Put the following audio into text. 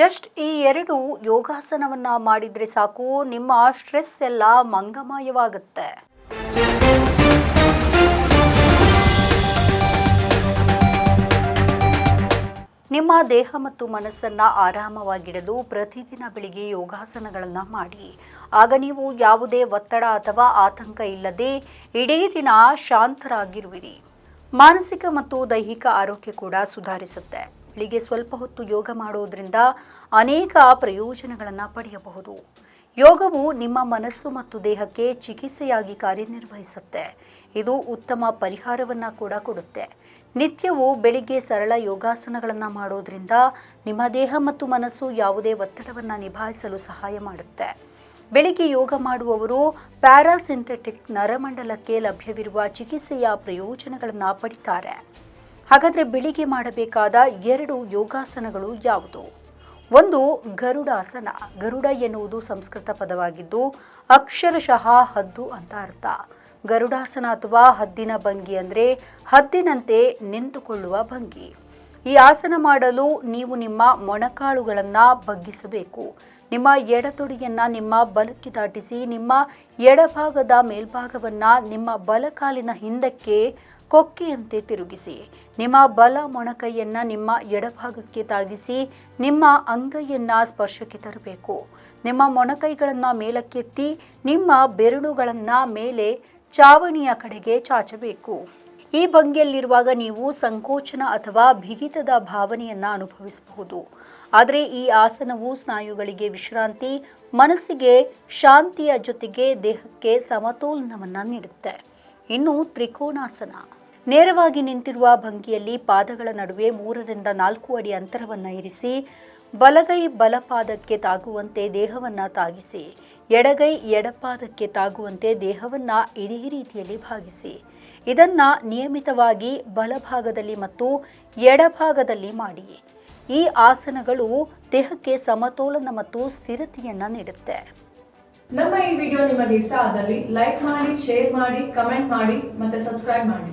Just ಈ ಎರಡು ಯೋಗಾಸನವನ್ನ ಮಾಡಿದ್ರೆ ಸಾಕು, ನಿಮ್ಮ ಸ್ಟ್ರೆಸ್ ಎಲ್ಲ ಮಂಗಮಯವಾಗುತ್ತೆ. ನಿಮ್ಮ ದೇಹ ಮತ್ತು ಮನಸ್ಸನ್ನ ಆರಾಮವಾಗಿಡಲು ಪ್ರತಿದಿನ ಬೆಳಿಗ್ಗೆ ಯೋಗಾಸನಗಳನ್ನು ಮಾಡಿ. ಆಗ ನೀವು ಯಾವುದೇ ಒತ್ತಡ ಅಥವಾ ಆತಂಕ ಇಲ್ಲದೆ ಇಡೀ ದಿನ ಶಾಂತರಾಗಿರುವಿರಿ. ಮಾನಸಿಕ ಮತ್ತು ದೈಹಿಕ ಆರೋಗ್ಯ ಕೂಡ ಸುಧಾರಿಸುತ್ತೆ. ಬೆಳಿಗ್ಗೆ ಸ್ವಲ್ಪ ಹೊತ್ತು ಯೋಗ ಮಾಡುವುದರಿಂದ ಅನೇಕ ಪ್ರಯೋಜನಗಳನ್ನು ಪಡೆಯಬಹುದು. ಯೋಗವು ನಿಮ್ಮ ಮನಸ್ಸು ಮತ್ತು ದೇಹಕ್ಕೆ ಚಿಕಿತ್ಸೆಯಾಗಿ ಕಾರ್ಯನಿರ್ವಹಿಸುತ್ತೆ. ಇದು ಉತ್ತಮ ಪರಿಹಾರವನ್ನು ಕೂಡ ಕೊಡುತ್ತೆ. ನಿತ್ಯವೂ ಬೆಳಿಗ್ಗೆ ಸರಳ ಯೋಗಾಸನಗಳನ್ನು ಮಾಡೋದ್ರಿಂದ ನಿಮ್ಮ ದೇಹ ಮತ್ತು ಮನಸ್ಸು ಯಾವುದೇ ಒತ್ತಡವನ್ನು ನಿಭಾಯಿಸಲು ಸಹಾಯ ಮಾಡುತ್ತೆ. ಬೆಳಿಗ್ಗೆ ಯೋಗ ಮಾಡುವವರು ಪ್ಯಾರಾಸಿಂಥೆಟಿಕ್ ನರಮಂಡಲಕ್ಕೆ ಲಭ್ಯವಿರುವ ಚಿಕಿತ್ಸೆಯ ಪ್ರಯೋಜನಗಳನ್ನು ಪಡಿತಾರೆ. ಹಾಗಾದರೆ ಬೆಳಿಗ್ಗೆ ಮಾಡಬೇಕಾದ ಎರಡು ಯೋಗಾಸನಗಳು ಯಾವುದು? ಒಂದು, ಗರುಡಾಸನ. ಗರುಡ ಎನ್ನುವುದು ಸಂಸ್ಕೃತ ಪದವಾಗಿದ್ದು ಅಕ್ಷರಶಃ ಹದ್ದು ಅಂತ ಅರ್ಥ. ಗರುಡಾಸನ ಅಥವಾ ಹದ್ದಿನ ಭಂಗಿ ಅಂದರೆ ಹದ್ದಿನಂತೆ ನಿಂತುಕೊಳ್ಳುವ ಭಂಗಿ. ಈ ಆಸನ ಮಾಡಲು ನೀವು ನಿಮ್ಮ ಮೊಣಕಾಳುಗಳನ್ನು ಬಗ್ಗಿಸಬೇಕು. ನಿಮ್ಮ ಎಡತೊಡೆಯನ್ನು ನಿಮ್ಮ ಬಲಕ್ಕೆ ದಾಟಿಸಿ, ನಿಮ್ಮ ಎಡಭಾಗದ ಮೇಲ್ಭಾಗವನ್ನು ನಿಮ್ಮ ಬಲಕಾಲಿನ ಹಿಂದಕ್ಕೆ ಕೊಕ್ಕೆಯಂತೆ ತಿರುಗಿಸಿ, ನಿಮ್ಮ ಬಲ ಮೊಣಕೈಯನ್ನು ನಿಮ್ಮ ಎಡಭಾಗಕ್ಕೆ ತಾಗಿಸಿ, ನಿಮ್ಮ ಅಂಗೈಯನ್ನು ಸ್ಪರ್ಶಕ್ಕೆ ತರಬೇಕು. ನಿಮ್ಮ ಮೊಣಕೈಗಳನ್ನು ಮೇಲಕ್ಕೆತ್ತಿ, ನಿಮ್ಮ ಬೆರಳುಗಳನ್ನು ಮೇಲೆ ಚಾವಣಿಯ ಕಡೆಗೆ ಚಾಚಬೇಕು. ಈ ಭಂಗಿಯಲ್ಲಿರುವಾಗ ನೀವು ಸಂಕೋಚನ ಅಥವಾ ಬಿಗಿತದ ಭಾವನೆಯನ್ನು ಅನುಭವಿಸಬಹುದು. ಆದರೆ ಈ ಆಸನವು ಸ್ನಾಯುಗಳಿಗೆ ವಿಶ್ರಾಂತಿ, ಮನಸ್ಸಿಗೆ ಶಾಂತಿಯ ಜೊತೆಗೆ ದೇಹಕ್ಕೆ ಸಮತೋಲನವನ್ನು ನೀಡುತ್ತೆ. ಇನ್ನು ತ್ರಿಕೋಣಾಸನ. ನೇರವಾಗಿ ನಿಂತಿರುವ ಭಂಗಿಯಲ್ಲಿ ಪಾದಗಳ ನಡುವೆ ಮೂರರಿಂದ ನಾಲ್ಕು ಅಡಿ ಅಂತರವನ್ನು ಇರಿಸಿ ಬಲಗೈ ಬಲಪಾದಕ್ಕೆ ತಾಗುವಂತೆ ದೇಹವನ್ನು ತಾಗಿಸಿ, ಎಡಗೈ ಎಡಪಾದಕ್ಕೆ ತಾಗುವಂತೆ ದೇಹವನ್ನು ಇದೇ ರೀತಿಯಲ್ಲಿ ಭಾಗಿಸಿ. ಇದನ್ನು ನಿಯಮಿತವಾಗಿ ಬಲಭಾಗದಲ್ಲಿ ಮತ್ತು ಎಡಭಾಗದಲ್ಲಿ ಮಾಡಿ. ಈ ಆಸನಗಳು ದೇಹಕ್ಕೆ ಸಮತೋಲನ ಮತ್ತು ಸ್ಥಿರತೆಯನ್ನು ನೀಡುತ್ತೆ. ನಮ್ಮ ಈ ವಿಡಿಯೋ ನಿಮಗೆ ಇಷ್ಟ ಆದಲ್ಲಿ ಲೈಕ್ ಮಾಡಿ, ಶೇರ್ ಮಾಡಿ, ಕಮೆಂಟ್ ಮಾಡಿ ಮತ್ತೆ ಸಬ್ಸ್ಕ್ರೈಬ್ ಮಾಡಿ.